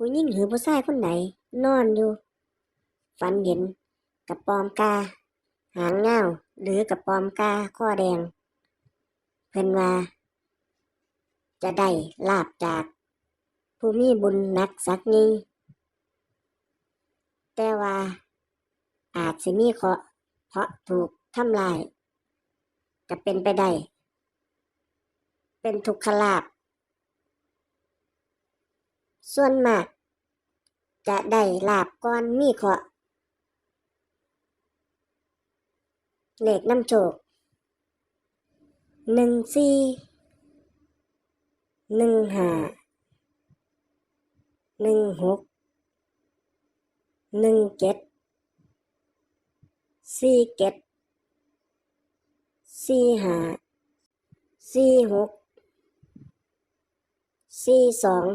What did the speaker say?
ผู้หญิงหรือผู้ชายคนไหน นอนอยู่ ฝันเห็นกระปอมกา หางเงาหรือกระปอมกาข้อแดง เพิ่นว่า จะได้ลาบจากผู้มีบุญนักสักนี้แต่ว่า อาจสิมีเคราะห์เพราะถูกทำลาย จะเป็นไปได้ เป็นทุกขลาบ ส่วนมาก จะได้ลาบก่อนมีเคราะห์เลขน้ำโชคหนึ่งสี่หนึ่งห้าหนึ่งหกหนึ่งเจ็ดสี่เจ็ดสี่ห้าสี่หกสี่สอง